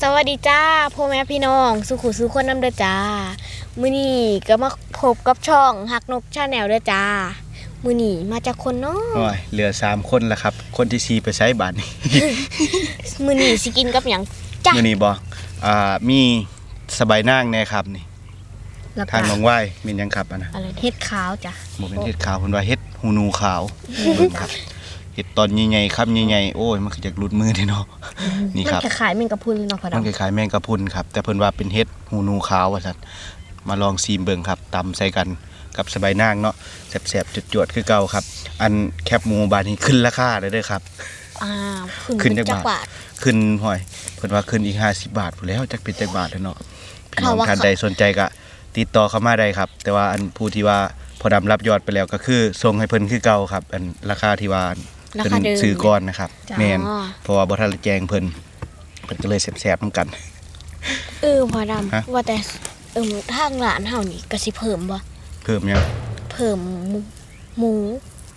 สวัสดีจ้าพ่อแม่พี่น้อง สุขุสุขคนน้ำเด้อจ้า มื้อนี้ก็มาพบกับช่องหักนกชาแนลเด้อจ้า มื้อนี้มาจากคนเนาะโอ้ยเหลือสามคนแล้วครับ คนที่ซีไปใช้บาทนี่มื้อนี้สิกินกับหยังจ้ามื่อนี้บอกอ่ามีสบายนางแน่ครับนี่แล้วทางน้องว่ายมีหยังครับอันนะอะไรเฮ็ดขาวจ้ะบ่เป็นเห็ดขาวเพิ่นว่าเห็ดหูหนูขาวเบิ่งครับ เห็ดตอนใหญ่ๆครับใหญ่ๆโอ้ยมันคือจากรุดมือเด้เนาะนี่มัครับนคล้ายๆแมงกะพรุนเนาะพ่อมันดำคล้ายๆแมงกะพรุนครับแต่เพิ่นว่าเป็นเห็ดหูหนูขาวว่าซั่นมาลองซีมเบิ่งครับตำใส่กันกับสบายนางเนาะแซ่บๆจวดๆคือเก่าครับ อันแคบหมูบาดนี้ขึ้นราคาเลยเด้อครับอ่าขึ้ขึ้นนจักจักบาทบาทขึ้นห้อยเพิ่นว่าขึ้นอีก50บาทพู้นแหล้วจักเป็นจักบาทแล้วเนาะพี่น้องเขาว่าท่านใดสนใจก็ติดต่อเข้ามาได้ครับ แต่ว่าอันผู้ที่ว่าพอดำรับยอดไปแล้วก็คือส่งให้เพิ่นคือเก่าครับ อันราคาที่ว่ารา เพิ่นคาเดิมซื้อก่อนนะครับจ้าแม่นเพราะว่าบ่ทันได้แจ้งเพิ่นเพิ่นก็เลยแซ่บๆนํกัน เออพ่อดฮะำว่าแต่เออทางร้านเฮานี่ก็สิเพิ่มบ่เพิ่มยังเพิ่มหมูหมู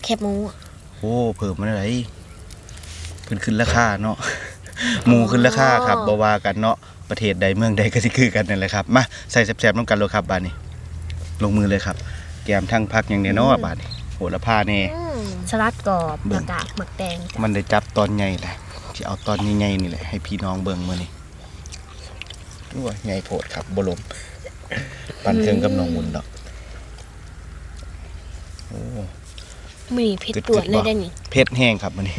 แคบหมูอะโอ้เพิ่มมาได้ไรเพิ่นขึ้นราคาเนาะหมูขึ้นราคาครับบ่ว่ากันเนาะประเทศใดเมืองใดก็สิคือกันนั่นแหละครับมาใส่แซ่บๆนํกันเลยครับบาดนี้ ลงมือเลยครับ แกมทั้งพักอย่างเดียวเนาะบาดนี้โหระพาแน่อืม สลัดกรอบเบิ่ผังกกาดหมึกแดงจ้ะมันได้จับตอนใหญ่แหละที่เอาตอนใหญ่ๆนี่แหละให้พี่น้องเบิ่งมื้อนี้ดูว่าใหญ่โพดครับบ่ลมปันเครื่องกับน้องมุนดอกโอ้มื้อนี้เผ็ดกึดๆตรวจเลยบ่ได้นี่เผ็ดแห้งครับมื้อนี้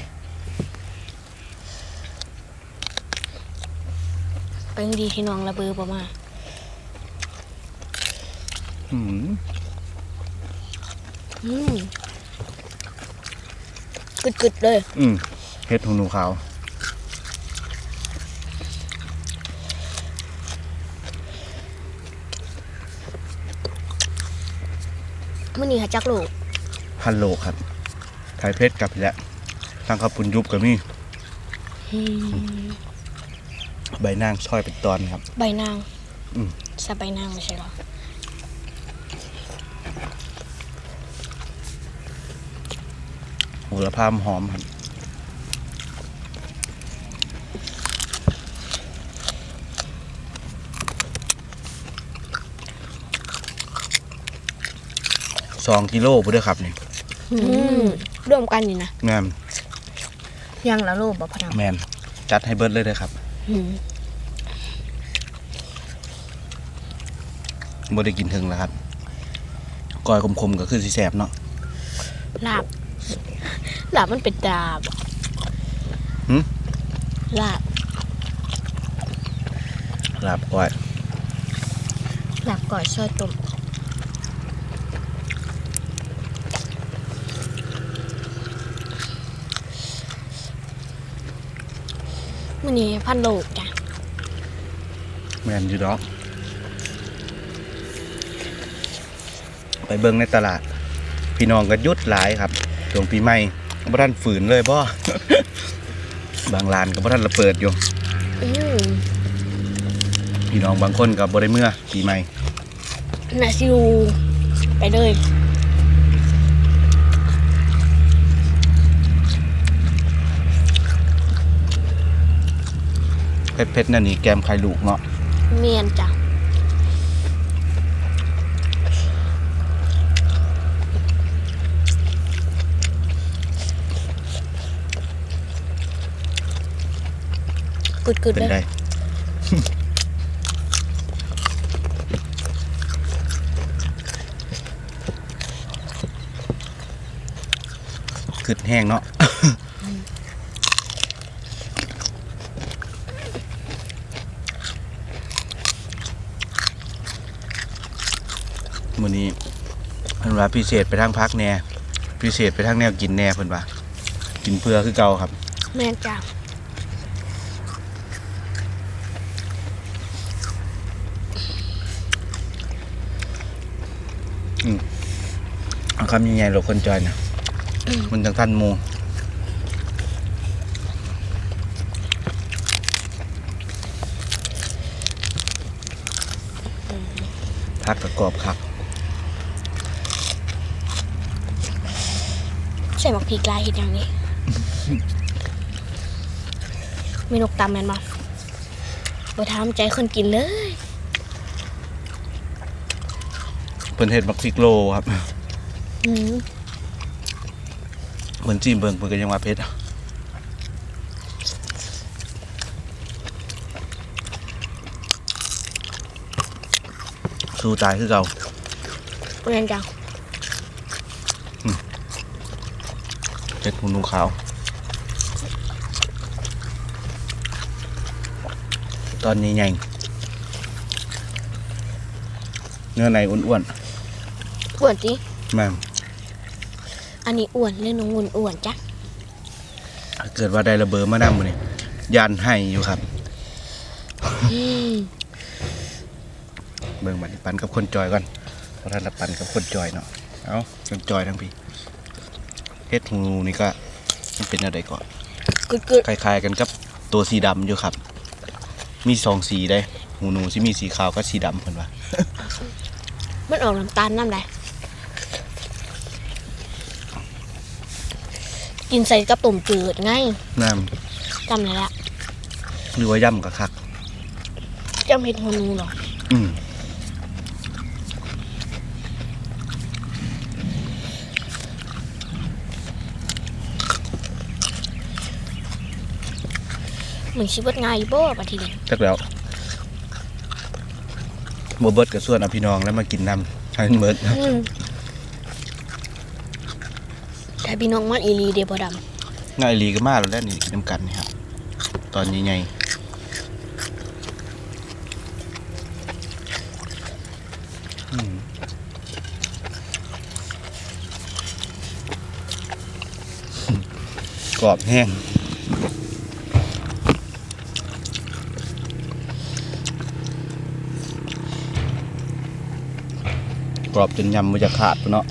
เป็นดีที่น้องระเบือบ่มาอืมอืม กึดๆเลย อืมเผ็ดหูหนูขาว มื่อนี้หาจักโลกฮัลโหลครับไทยเพชรกับแล้วทางข้าวปุ้นยุบก็มีใบนางช่อยเป็นตอนครับ ใบนาง อืมใช่ใบนางไม่ใช่หรอ โหระพามหอมครับสองกิโลพุ่นเด้อครับนี่อืมรวมกันนี่นะแม่นย่างละโลบ่พ่อดแม่นจัดให้เบิดเลยเด้อครับอืมบ่ได้กินถึงแล้วครับก้อยคมๆก็คือสิแสบเนาะลาบ ลาบมันเป็นดาบหึ ลาบลาบก้อยำหลับก่อยซอยตุ่มมื่อนี้พันโลกจ้ะแม่นอยู่ดอก ไปเบิ่งในตลาด พี่น้องก็หยุดหลายครับ ช่วงปีใหม่บ่ทันฝืนเลยบ่ บางร้านก็บ่ทันระเปิดอยู่อืมพี่น้องบางคนก็บ่ได้เมื่อปีใหม่นาซิลูไปเลยเผ็ดๆนั่นนี่แกมไข่ลูกเนาะ เมียนจ้ะ กึดกึดเป็นเลยได้ขึ้นแห้งเนาะ มื้อนี้เพิ่นว่าพิเศษไปทางพักแหน่ พิเศษไปทางแนวกินแหน่เพิ่นว่า กินเพื่อคือเก่าครับเมียนจ้ะเอา คำยังไงเราคนจอยนะมันจังทันหมูพักประกอบครับใส่หมักพริกลายเห็ดอย่างนี้ มีนกตามแมนบ่บ่ทำใจคนกินเลย เพิ่นเฮ็ดมักพริกโลครับอืมเหมือนจิ้มเบิ่งเพิ่นก็ยังว่าเผ็ดอะสู้ตายคือเก่าเรียนจังเผ็ดหูหนูขาว ตอนนี้ใหญ่เนื้อในอ้วน อ้วนจิๆแม่งอันนี้อ้วนเรื่องน้องวุ่นอ้วนจ้ะถ้าเกิดว่าได้ระเบิดมานำมื้อนี้ยานให้อยู่ครับ อืมเบิ่งบัดนี้ปันกับคนจอยก่อนเพราะท่านละปันกับคนจอยเนาะเอาคนจอยทั้งพี่เฮ็ดหูนี่ก็มันเป็นอะไรก่อนกึดกึดคล้ายๆกันกับตัวสีดำอยู่ครับ มีสองสีได้หูหนูสิมีสีขาวกับสีดำเพิ่นว่า มันออกน้ำตาลน้ำไร กินใส่กระตุ่มจืดไงน้จำเลยละำหรือว่าย่ำกับคักจำเห็ดหัวนูเหรออืมเหมือนชิบดง่ายอยู่บ่ปะทีเดียวจักแล้วบ่เบิดกับส่วนเอาพี่น้องแล้วมากินน้ำให้มันเบิด อืมถ้าพี่น้องมันอีหลีเดียวบ่ดง่ายอีหลีก็มาแล้วแหล้วนี่กินน้ำกันนี่ครับ ตอนนี้ไงอืมกรอบแห้ง กรอบจนยำมันจะขาดปะเนาะ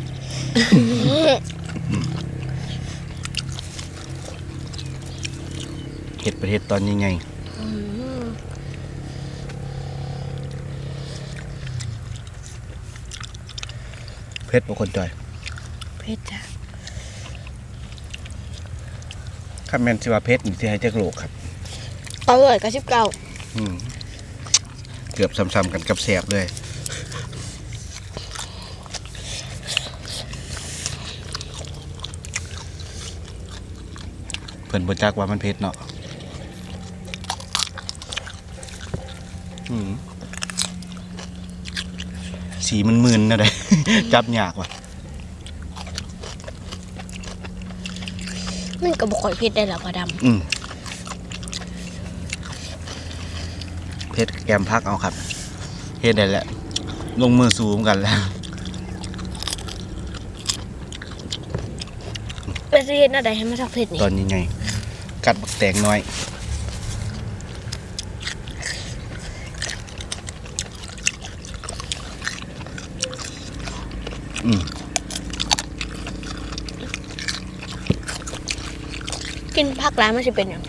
ห็ดประเทศตอนยังไงำอืมเพชรบางคนจอยเพชรจ้ะข้าแมนสิว่าเพชรนี่ที่ให้เจ้าโลกครับอร่อยกับชิบเก่าอืมเกือบซ้ำๆกันกับแสบเลยเพิ่นบ่จักว่ามันเพชรเนาะอืม สีมันมึนนะเด้จับยากว่ะ มันก็บ่ค่อยเพชรได้หรอพ่อดอืมเพชรแกมพักเอาครับเฮ็ดได้แล้วลงมือสูงกันแล้วำเป็นสิเฮ็ดอะไรให้มันทักเพชรนี่ตอนนี้ไง กัดบักแตงน้อย กินผักร้ายมันสิเป็นหยัง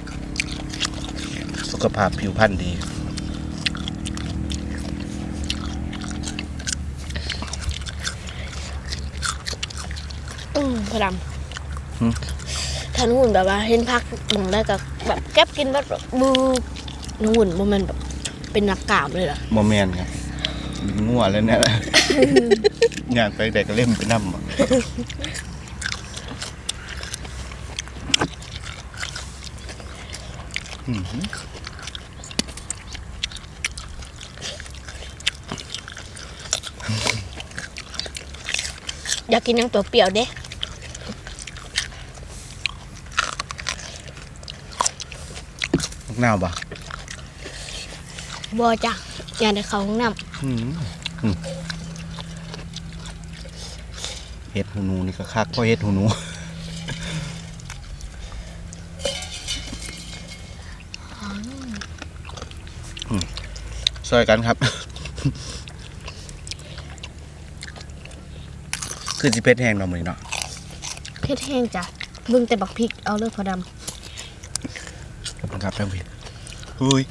สุขภาพผิวพรรณดี อืมพ่อดหึำถ้านุ่นแบบว่า เห็นผักหมองได้ก็แบบแก็บกินแบบบูนุ่นบ่แมันแบบเป็นนักกามเลยเหรอ โมแมนไง งัวแล้วเนี่ยแหละย่างไปแต่ก็เล่มไปน้ำอะอืมอยากกินหยังตัวเปรี้ยวเด้ลูกหน้าวปะบ่จ้ะอยากได้เข้าห้องน้อืมอืม เห็ดหูหนูนี่ก็คักก็เห็ดหูหนูอืมช่วยกันครับ คือจิเพชรแห้งเนาะมือนี้เนาะำเพชรแห้งจ้ะเบิ่งแต่บักพริกเอาเลยพ่อดขอบคุณครับท่านพี่อุ้ย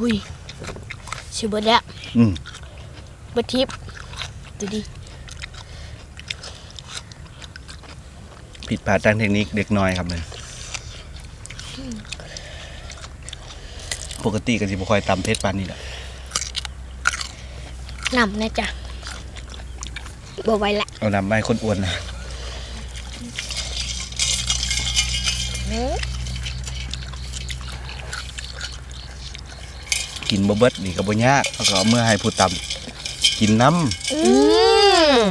ำหุยชิเบิดแล้วอืมเบิดทิพย์ดูดิผิดพลาดทางเทคนิคเด็กน้อยครับเลยปกติก็สิบ่ค่อยตำเผ็ดปานนี้แหละนำนะจ๊ะบ่ไหวละเอานำมาให้คนอ้วนนะ กินบ่เบิดนี่ก็บ่ยากเอาก็เอาเมื่อให้ผู้ตำกินน้ำอืม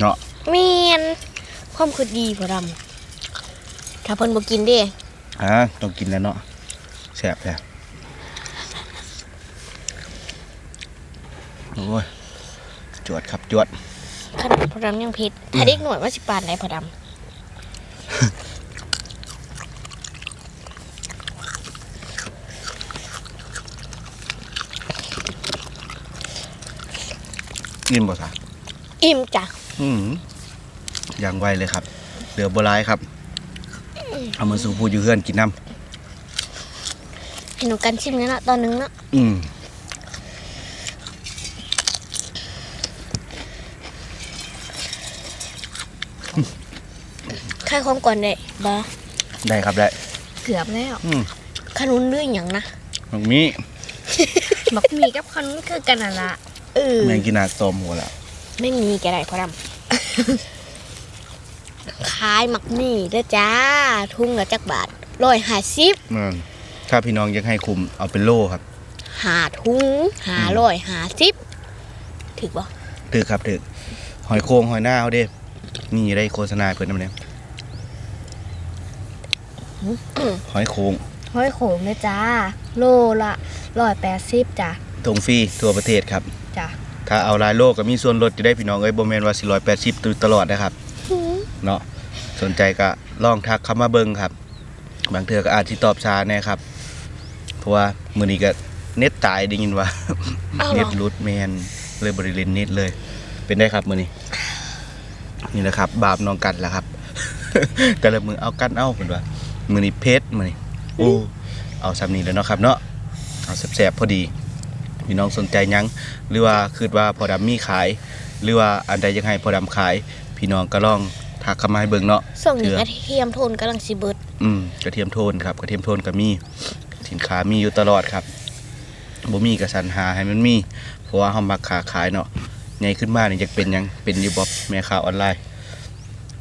เนาะเมียนความคือดีพอดำถ้าเพิ่นบ่กินเด้ฮะต้องกินแล้วเนาะแซ่บแล้วโอ้ยจวดครับจวดขนาดพอดำยังผิดถ้าเด็กหน่วยว่าสิปานไหนพอด กินบ่ซะำอิ่มจ้ะอืมอย่างไวเลยครับเหลือบ่ร้ายครับ เอามาสู่ผู้อยู่เฮือนกินน้ให้หนูกันชิมเนี่ยนะตอนนึงเนาะำอืมคลายความก่อนได้บ่ได้ครับได้ เกือบแล้วอืมขนุนด้วยหยังนะตรงนี้บักหมีกับขนุนคือกันน่ะละ เออแมงกินนาตอมหัวละไม่มีแกได้พอดำขายหมักนี่เด้อจ้า ทุ่งละจักบาทร้อยห้าสิบมันถ้าพี่น้องยังให้คุมเอาเป็นโล่ครับ หาทุ่งหาร้อยห้าสิบถึกบ่ถือครับถือหอยโครงหอยหน้าเขาเด้นี่ได้โฆษณาเพิ่นนำเนี่ยหอยโครงห้อยโขงเลยจ้า โลละร้อยแปดสิบจ้ะ ทงฟรีทั่วประเทศครับ จ้ะถ้าเอาหลายโลก็มีส่วนลดจะได้พี่น้องเอ้ยบ่แม่นว่า480ตลอดนะครับเนาะสนใจก็ลองทักเข้ามาเบิ่งครับ บางเทื่อก็อาจสิตอบช้าแน่ครับ เพราะว่ามื้อนี้ก็เน็ตตายได้ยินว่า อ้าวเหรเน็อตรุดแมนเลยบริเลนเน็ตเลย เป็นได้ครับมื้อนี้ นี่แหละครับ บาปน้องกันแหละครับ แต่ละมือเอากันเอาเพิ่นว่ามื้อนี้เพชรมื้อนี้โอ้เอาซ้ำนี้แล้วเนาะครับ เนาะเอาแซ่บๆพอดี พี่น้องสนใจหยังหรือว่าคิดว่าพอดำมีขาย หรือว่าอันใดยังให้พอดำขาย พี่น้องก็ลองทักเข้ามาให้เบิ่งเนาะส่งนี้เถื่อกระเทียมโทนกำลังสิเบิดอืมกระเทียมโทนครับกระเทียมโทนก็มีสินค้ามีอยู่ตลอดครับบ่มีก็สรรหาให้มันมี เพราะว่าเฮามักค้าขายเนาะใหญ่ขึ้นมานี่อยากเป็นหยังเป็นอยู่บ่แม่ค้าออนไลน์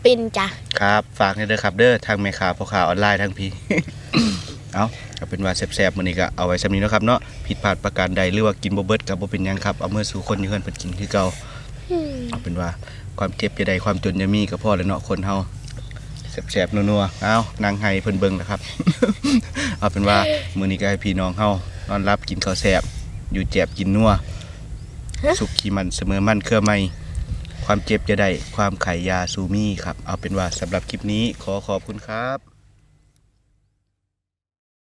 เป็นจ้ะครับ ฝากให้เด้อครับเด้อทางแม่ค้าพ่อค้าออนไลน์ทั้งพี่ เอาก็เป็นว่าแซ่บๆมื้อนี้ก็เอาไว้ซำนี้เนาะครับเนาะผิดพลาดประการใดหรือว่ากินบ่เบิดก็บ่เป็นหยังครับเอามื่อสู่คนอยู่เฮือนเพิ่นกินคือเก่าเอาเป็นว่าความเจ็บจะได้ความจนจะมีก็พอแล้วเนาะคนเฮาแสบๆนัวๆ เอานางไห้เพิ่นเบิ่งนะครับ เอาเป็นว่ามื้อนี้ก็ให้พี่น้องเฮานอนรับกินข้าวแซ่บอยู่แจบกินนัว สุขขีมันเสมอมันเครือไม่ ความเจ็บจะได้ ความไขยาซูมี่ครับ เอาเป็นว่าสำหรับคลิปนี้ขอขอบคุณครับ